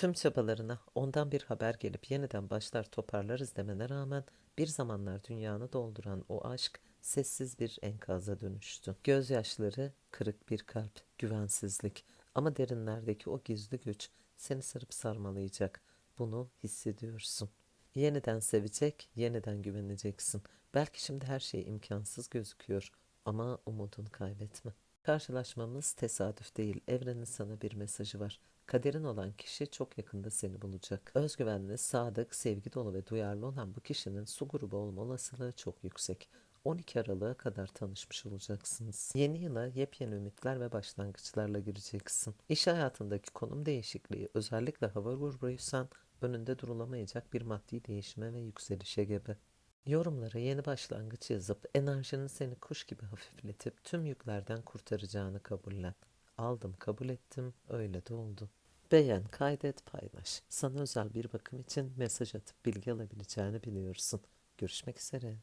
Tüm çabalarına ondan bir haber gelip yeniden başlar toparlarız demene rağmen bir zamanlar dünyanı dolduran o aşk sessiz bir enkaza dönüştü. Gözyaşları, kırık bir kalp, güvensizlik ama derinlerdeki o gizli güç seni sarıp sarmalayacak. Bunu hissediyorsun. Yeniden sevecek, yeniden güveneceksin. Belki şimdi her şey imkansız gözüküyor ama umudunu kaybetme. Karşılaşmamız tesadüf değil. Evrenin sana bir mesajı var. Kaderin olan kişi çok yakında seni bulacak. Özgüvenli, sadık, sevgi dolu ve duyarlı olan bu kişinin su grubu olma olasılığı çok yüksek. 12 Aralık'a kadar tanışmış olacaksınız. Yeni yıla yepyeni ümitler ve başlangıçlarla gireceksin. İş hayatındaki konum değişikliği özellikle hava grubuysan önünde durulamayacak bir maddi değişime ve yükselişe gebe. Yorumlara yeni başlangıç yazıp enerjinin seni kuş gibi hafifletip tüm yüklerden kurtaracağını kabullen. Aldım, kabul ettim, öyle de oldu. Beğen, kaydet, paylaş. Sana özel bir bakım için mesaj atıp bilgi alabileceğini biliyorsun. Görüşmek üzere.